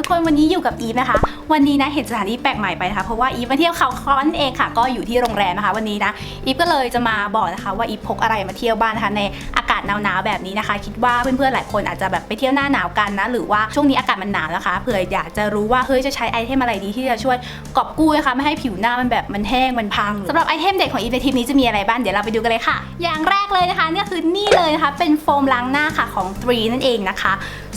ทุกคนวันนี้อยู่กับอีฟนะคะ วันนี้นะเห็นสถานที่แปลกใหม่ไปนะคะเพราะว่าอีฟมาเที่ยวเขาคอนนเองค่ะ ก็อยู่ที่โรงแรมนะคะ วันนี้นะอีฟก็เลยจะมาบอกนะคะว่าอีฟพกอะไรมาเที่ยวบ้านนะคะในอากาศหนาวๆแบบนี้นะคะ คิดว่าเพื่อนๆหลายคนอาจจะแบบไปเที่ยวหน้าหนาวกันนะหรือว่าช่วงนี้อากาศมันหนาวนะคะเผื่ออยากจะรู้ว่าเฮ้ยจะใช้ไอเทมอะไรดีที่จะช่วยกอบกู้นะคะไม่ให้ผิวหน้ามันแบบมันแห้งมันพังสำหรับไอเทมเด็ดของอีฟในทริปนี้จะมีอะไรบ้างเดี๋ยวเราไปดูกันเลยค่ะ อย่างแรกเลยนะคะเนี่ยคือนี่เลยนะคะเป็นโฟมล้างหน้าค่ะของ 3 นั่นเองนะคะ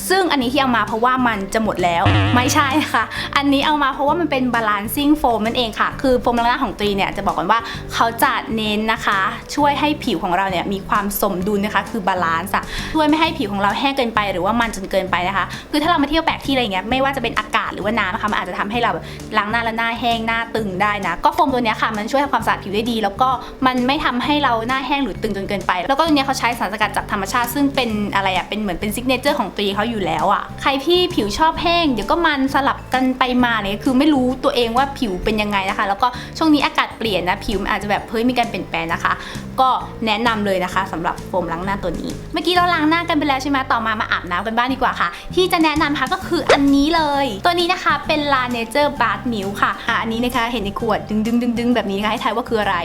ซึ่งอันนี้ที่เอามาเพราะว่ามันจะหมดแล้วไม่ใช่นะคะอันนี้เอามาเพราะว่ามันเป็นบาลานซิ่งโฟมนั่นเองค่ะ คือโฟมล้างหน้าของตรีเนี่ยจะบอกกันว่าเขาจะเน้นนะคะ ช่วยให้ผิวของเราเนี่ยมีความสมดุลนะคะ คือบาลานซ์อะช่วยไม่ให้ผิวของเราแห้งเกินไปหรือว่ามันจนเกินไปนะคะ คือถ้าเรามาเที่ยวแปลกที่อะไรเงี้ยไม่ว่าจะเป็นอากาศหรือว่าน้ำนะคะมันอาจจะทำให้เราแบบล้างหน้าแล้วหน้าแห้งหน้าตึงได้นะก็โฟมตัวนี้ค่ะมันช่วยทำความสะอาดผิวได้ดี แล้วก็มันไม่ทำให้เราหน้าแห้งหรือตึงจนเกินไป แล้วก็ตัวนี้เขาใช้สารสกัดจากธรรมชาติ ซึ่งเป็นอะไรอะเป็นเหมือนเป็นซิกเนเจอร์ของตรีเขาอยู่แล้วอะใครที่ผิวชอบแห้งเดี๋ยวก็มันสลับกันไปมาเนี่ยคือไม่รู้ตัวเองว่าผิวเป็นยังไงนะคะ แล้วก็ช่วงนี้อากาศเปลี่ยนนะผิวมันอาจจะแบบเฮ้ยมีการเปลี่ยนแปลงนะคะ ก็แนะนำเลยนะคะสำหรับโฟมล้างหน้าตัวนี้ เมื่อกี้เราล้างหน้ากันไปแล้วใช่ไหมต่อมามาอาบน้ำกันบ้างดีกว่าค่ะ ที่จะแนะนำค่ะก็คืออันนี้เลย ตัวนี้นะคะเป็น La Nature Bath Milk ค่ะอะอันนี้นะคะเห็นในขวดดึงดึงดึงดึงแบบนี้นะคะให้ทายว่าคืออะไร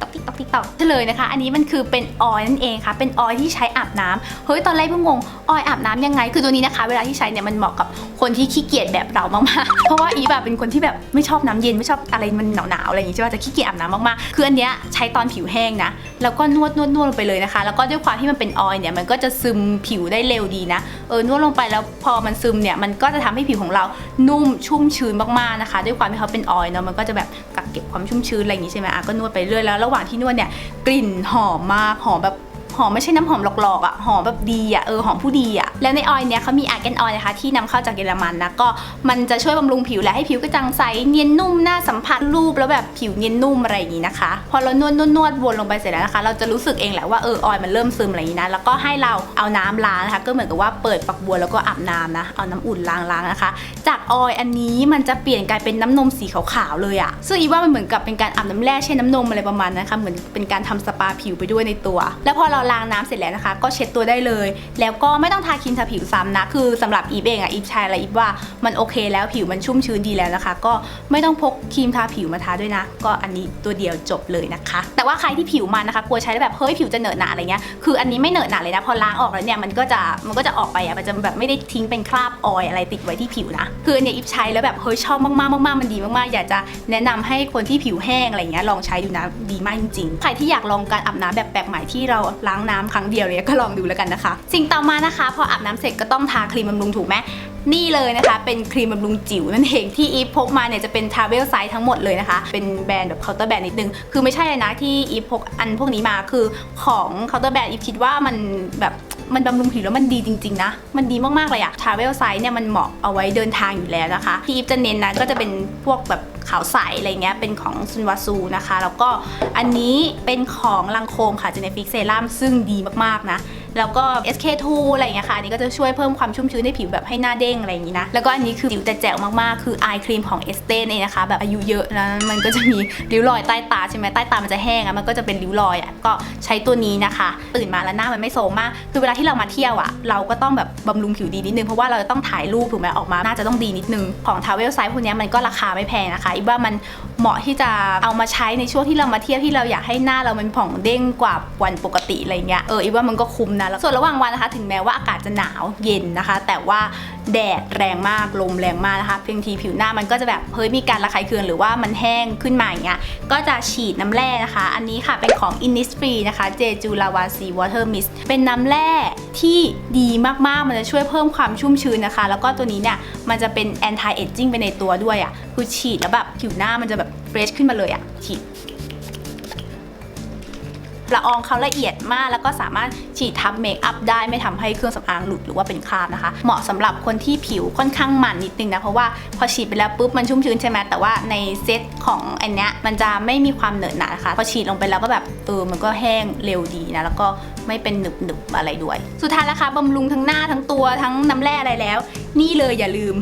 ติ๊กตอกติ๊กตอกติ๊กตอกเฉลยนะคะ อันนี้มันคือเป็นออยนั่นเองค่ะ เป็นออยที่ใช้อาบน้ำเฮ้ยตอนแรกเพิ่งงงออยอาบน้ำยังไง คือตัวนี้นะคะ เวลาที่ใช้เนี่ยมันเหมาะกับคนที่ขี้เกียจแบบเรามากๆ เพราะว่าอีแบบเป็นคนที่แบบไม่ชอบน้ำเย็นไม่ชอบอะไรมันหนาวๆอะไรอย่างงี้ใช่ป่ะจะขี้เกียจอาบน้ำมากๆคืออันเนี้ยใช้ตอนผิวแห้งนะแล้วก็นวดนวดนวดลงไปเลยนะคะ แล้วก็ด้วยความที่มันเป็นออยเนี่ยมันก็จะซึมผิวได้เร็วดีนะเออนวดลงไปแล้วพอมันซึมเนี่ยมันก็จะทำให้ผิวของเรานุ่มชุ่มชื้นมากๆนะคะ ด้วยความที่เขาเป็นออยเนาะมันก็จะแบบกักเก็บความชุ่มชื้นอะไรอย่างงี้ใช่ไหมอะก็นวดไปเรื่อยแล้วระหว่างที่นวดเนี่ยกลิ่นหอมมากหอมแบบ หอมไม่ใช่น้ำหอมหลอกๆอะหอมแบบดีอะเออหอมผู้ดีอะแล้วในออยล์เนี่ยเขามีอาร์แกนออยล์นะคะที่นำเข้าจากเยอรมันนะก็มันจะช่วยบำรุงผิวและให้ผิวกระจ่างใสเนียนนุ่มหน้าสัมผัสรูปแล้วแบบผิวเนียนนุ่มอะไรอย่างงี้นะคะ พอเรานวดนวดนวดวนลงไปเสร็จแล้วนะคะ เราจะรู้สึกเองแหละว่าเออออยล์มันเริ่มซึมอะไรอย่างงี้นะแล้วก็ให้เราเอาน้ำล้างนะคะ ก็เหมือนกับว่าเปิดฝักบัวแล้วก็อาบน้ำนะเอาน้ำอุ่นล้างล้างนะคะ จากออยล์อันนี้มันจะเปลี่ยนกลายเป็นน้ำนมสีขาวๆเลยอะซึ่งอีว่ามันเหมือนกับเป็นการอาบน้ำแร่เช่นน้ำนมอะไรประมาณนั้นนะคะเหมือนเป็นการทำสปาผิวไปด้วยในตัว แล้วพอเราล้างน้ำเสร็จแล้วนะคะ ก็เช็ดตัวได้เลย แล้วก็ไม่ต้องทาครีมทาผิวซ้ำนะ คือสำหรับอีฟเองอะอีฟใช้อะไรอีฟว่ามันโอเคแล้วผิวมันชุ่มชื้นดีแล้วนะคะ ก็ไม่ต้องพกครีมทาผิวมาทาด้วยนะ ก็อันนี้ตัวเดียวจบเลยนะคะ แต่ว่าใครที่ผิวมันนะคะกลัวใช้แล้วแบบเฮ้ยผิวจะเหนอะหนะอะไรเงี้ยคืออันนี้ไม่เหนอะหนะเลยนะพอล้างออกแล้วเนี่ยมันก็จะมันก็จะออกไปอะมันจะแบบไม่ได้ทิ้งเป็นคราบออยอะไรติดไว้ที่ผิวนะคืออันเนี่ยอีฟใช้แล้วแบบเฮ้ยชอบมากๆมากๆมันดีมากๆ อยากจะแนะนำให้คนที่ผิวแห้งอะไรเงี้ยลองใช้ดูนะดีมากจริงๆใครที่อยากลองการอาบน้ำแบบแปลกใหม่ที่เราล้างน้ำครั้งเดียวเลยก็ลองดูแล้วกันนะคะ สิ่งต่อมานะคะ พออาบน้ำเสร็จก็ต้องทาครีมบำรุงถูกไหม นี่เลยนะคะ เป็นครีมบำรุงจิ๋วนั่นเองที่อีฟพกมาเนี่ยจะเป็นทราเวลไซส์ทั้งหมดเลยนะคะ เป็นแบรนด์แบบเคาน์เตอร์แบรนด์นิดนึง คือไม่ใช่เลยนะที่อีฟพกอันพวกนี้มาคือของเคาน์เตอร์แบรนด์อีฟคิดว่ามันแบบมันบำรุงผิวแล้วมันดีจริง ๆ นะ มันดีมาก ๆ เลยอะทราเวลไซส์เนี่ยมันเหมาะเอาไว้เดินทางอยู่แล้วนะคะ ที่อีฟจะเน้นนะก็จะเป็นพวกแบบขาวใสอะไรเงี้ยเป็นของซุนวาซูนะคะ แล้วก็อันนี้เป็นของลังโคมค่ะเจเนฟิกเซรั่มซึ่งดีมาก ๆ นะ แล้วก็ SK2 อะไรอย่างเงี้ยค่ะอันนี้ก็จะช่วยเพิ่มความชุ่มชื้นให้ผิวแบบให้หน้าเด้งอะไรอย่างงี้นะแล้วก็อันนี้คือจิ๋วแต่แจ๋วมากๆคืออายครีมของเอสเตนเองนะคะแบบอายุเยอะแล้วมันก็จะมีริ้วรอยใต้ตาใช่ไหมใต้ตามันจะแห้งอะมันก็จะเป็นริ้วรอยอะก็ใช้ตัวนี้นะคะ ตื่นมาแล้วหน้ามันไม่โซมมาก คือเวลาที่เรามาเที่ยวอะเราก็ต้องแบบบำรุงผิวดีนิดนึงเพราะว่าเราจะต้องถ่ายรูปถูกไหมออกมาน่าจะต้องดีนิดนึงของทาวเวลไซส์พวกนี้มันก็ราคาไม่แพงนะคะอีกว่ามัน เหมาะที่จะเอามาใช้ในช่วงที่เรามาเที่ยวที่เราอยากให้หน้าเรามันผ่องเด้งกว่าวันปกติอะไรเงี้ยเอออีกว่ามันก็คุ้มนะแล้วส่วนระหว่างวันนะคะ ถึงแม้ว่าอากาศจะหนาวเย็นนะคะ แต่ว่าแดดแรงมากลมแรงมากนะคะเพียงทีผิวหน้ามันก็จะแบบเฮ้ยมีการระคายเคืองหรือว่ามันแห้งขึ้นมาอย่างเงี้ยก็จะฉีดน้ำแร่นะคะ อันนี้ค่ะเป็นของ Innisfree นะคะเจจูลาวาซีวอเตอร์มิสเป็นน้ำแร่ที่ดีมากๆ มันจะช่วยเพิ่มความชุ่มชื้นนะคะ แล้วก็ตัวนี้เนี่ยมันจะเป็น anti aging ไปในตัวด้วยอะ่ะคือฉีดแล้วแบบผิวหน้ามันจะแบบเฟรชขึ้นมาเลยอะ่ะฉีดละอองเขาละเอียดมากแล้วก็สามารถฉีดทับเมคอัพได้ไม่ทำให้เครื่องสำอางหลุดหรือว่าเป็นคราบนะคะ เหมาะสำหรับคนที่ผิวค่อนข้างมันนิดนึงนะ เพราะว่าพอฉีดไปแล้วปุ๊บมันชุ่มชื้นใช่ไหมแต่ว่าในเซตของอันเนี้ยมันจะไม่มีความเหนอะหนะนะคะ พอฉีดลงไปแล้วก็แบบเออมันก็แห้งเร็วดีนะ แล้วก็ไม่เป็นหนึบหนึบอะไรด้วย สุดท้ายแล้วค่ะบำรุงทั้งหน้าทั้งตัวทั้งน้ำแร่อะไรแล้ว นี่เลยอย่าลืม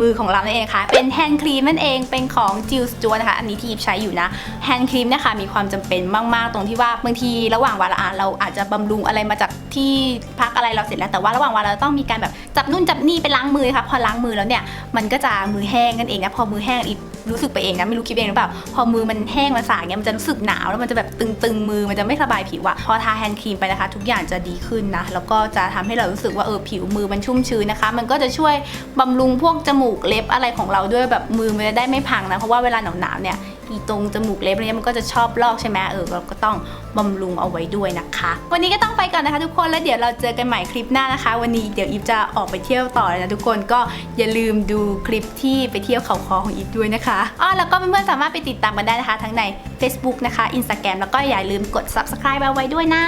มือของเรานั่นเองค่ะ เป็นแฮนด์ครีมนั่นเอง เป็นของจิลสจวนะคะ อันนี้ที่อีฟใช้อยู่นะ แฮนด์ครีมนะคะมีความจำเป็นมาก ๆ ตรงที่ว่าบางทีระหว่างวันละอ่านเราอาจจะบำรุงอะไรมาจากที่พักอะไรเราเสร็จแล้ว แต่ว่าระหว่างวันเราต้องมีการแบบจับนู่นจับนี่ไปล้างมือค่ะ พอล้างมือแล้วเนี่ย มันก็จะมือแห้งนั่นเองนะ พอมือแห้งอีก รู้สึกไปเองนะไม่รู้คิดเองหรือเปล่าพอมือมันแห้งมันสากเนี่ยมันจะรู้สึกหนาวแล้วมันจะแบบตึงๆมือมันจะไม่สบายผิวอะพอทาแฮนด์ครีมไปนะคะ ทุกอย่างจะดีขึ้นนะแล้วก็จะทำให้เรารู้สึกว่าเออผิวมือมันชุ่มชื้นนะคะ มันก็จะช่วยบำรุงพวกจมูกเล็บอะไรของเราด้วยแบบมือมันจะได้ไม่พังนะเพราะว่าเวลาหนาวๆเนี่ย อีตรงจมูกเล็บอะไรเนี้ยมันก็จะชอบลอกใช่ไหมเออเราก็ต้องบำรุงเอาไว้ด้วยนะคะ วันนี้ก็ต้องไปก่อนนะคะ ทุกคนแล้วเดี๋ยวเราเจอกันใหม่คลิปหน้านะคะ วันนี้เดี๋ยวอีฟจะออกไปเที่ยวต่อเลยนะทุกคนก็อย่าลืมดูคลิปที่ไปเที่ยวเขาคอของอีฟด้วยนะคะอ๋อแล้วก็เพื่อนๆสามารถไปติดตามกันได้นะคะ ทั้งใน Facebook นะคะ Instagram แล้วก็อย่าลืมกด subscribe เอาไว้ด้วยนะ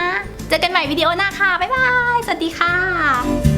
เจอกันใหม่วิดีโอหน้าค่ะบ๊ายบายสวัสดีค่ะ